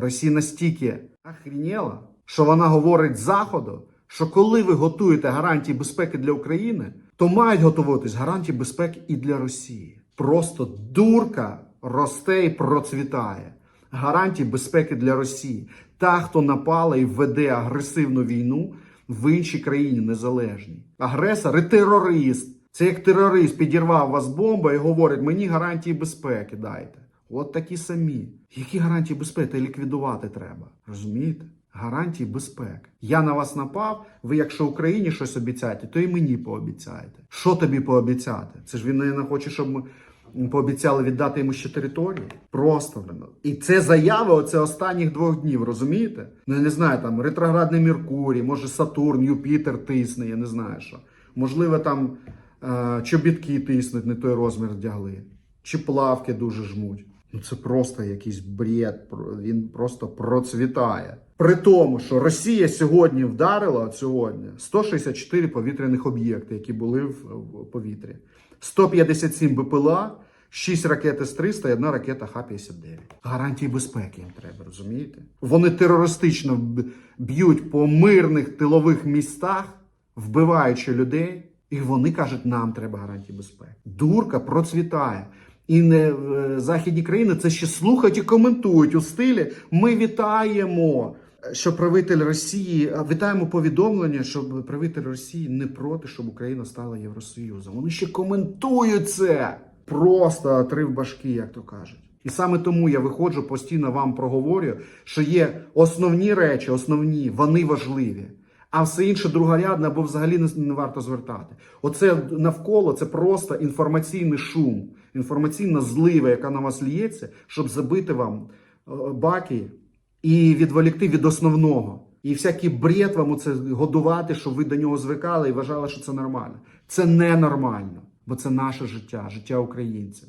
Росія настільки охрініла, що вона говорить Заходу, що коли ви готуєте гарантії безпеки для України, то мають готуватись гарантії безпеки і для Росії. Просто дурка росте і процвітає. Гарантії безпеки для Росії. Та, хто напала і веде агресивну війну в іншій країні незалежній. Агресор і терорист. Це як терорист підірвав вас бомба і говорить, мені гарантії безпеки дайте. От такі самі. Які гарантії безпеки ліквідувати треба? Розумієте? Гарантії безпеки. Я на вас напав. Ви, якщо Україні щось обіцяєте, то і мені пообіцяєте. Що тобі пообіцяти? Це ж він не хоче, щоб ми пообіцяли віддати йому ще територію. Просто і це заяви оце останніх двох днів. Розумієте? Ну я не знаю, там ретроградний Меркурій, може Сатурн, Юпітер тисне, я не знаю що. Можливо, там е, чобітки тиснуть, не той розмір вдягли, чи плавки дуже жмуть. Ну це просто якийсь бред. Він просто процвітає. При тому, що Росія сьогодні вдарила сьогодні 164 повітряних об'єкти, які були в, в повітрі, 157 БПЛА, 6 ракет С-300 і одна ракета Х-59. Гарантії безпеки їм треба, розумієте? Вони терористично б'ють по мирних тилових містах, вбиваючи людей, і вони кажуть, нам треба гарантії безпеки. Дурка процвітає. І не в західні країни це ще слухають і коментують у стилі. Ми вітаємо, що правитель Росії вітаємо повідомлення, що правитель Росії не проти, щоб Україна стала Євросоюзом. Вони ще коментують це. Просто три в башки, як то кажуть. І саме тому я виходжу постійно вам проговорюю, що є основні речі, основні, вони важливі. А все інше другорядне або взагалі не варто звертати. Оце навколо це просто інформаційний шум, інформаційна злива, яка на вас ліється, щоб забити вам е, баки і відволікти від основного. І всякий бред вам оце годувати, щоб ви до нього звикали і вважали, що це нормально. Це ненормально, бо це наше життя, життя українців.